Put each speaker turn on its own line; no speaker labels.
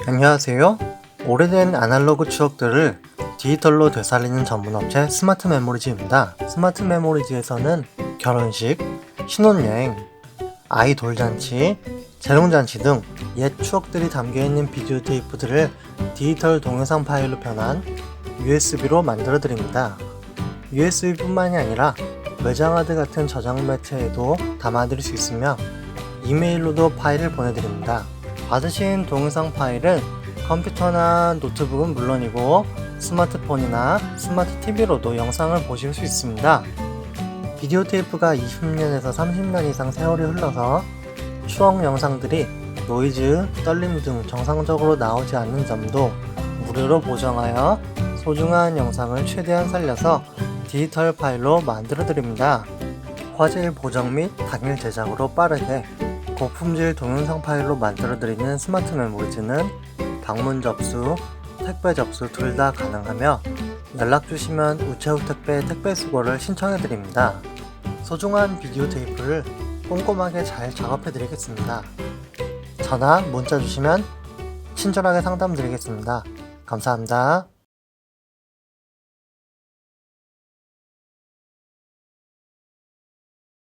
안녕하세요. 오래된 아날로그 추억들을 디지털로 되살리는 전문 업체 스마트 메모리즈입니다. 스마트 메모리즈에서는 결혼식, 신혼여행, 아이 돌잔치, 재롱잔치 등 옛 추억들이 담겨 있는 비디오 테이프들을 디지털 동영상 파일로 변환 USB로 만들어 드립니다. USB뿐만이 아니라 외장하드 같은 저장 매체에도 담아드릴 수 있으며 이메일로도 파일을 보내드립니다. 받으신 동영상 파일은 컴퓨터나 노트북은 물론이고 스마트폰이나 스마트 TV로도 영상을 보실 수 있습니다. 비디오 테이프가 20년에서 30년 이상 세월이 흘러서 추억 영상들이 노이즈, 떨림 등 정상적으로 나오지 않는 점도 무료로 보정하여 소중한 영상을 최대한 살려서 디지털 파일로 만들어 드립니다. 화질 보정 및 당일 제작으로 빠르게 고품질 동영상 파일로 만들어 드리는 스마트 메모리즈는 방문 접수, 택배 접수 둘 다 가능하며 연락 주시면 우체국 택배 택배 수거를 신청해 드립니다. 소중한 비디오 테이프를 꼼꼼하게 잘 작업해 드리겠습니다. 전화, 문자 주시면 친절하게 상담 드리겠습니다. 감사합니다.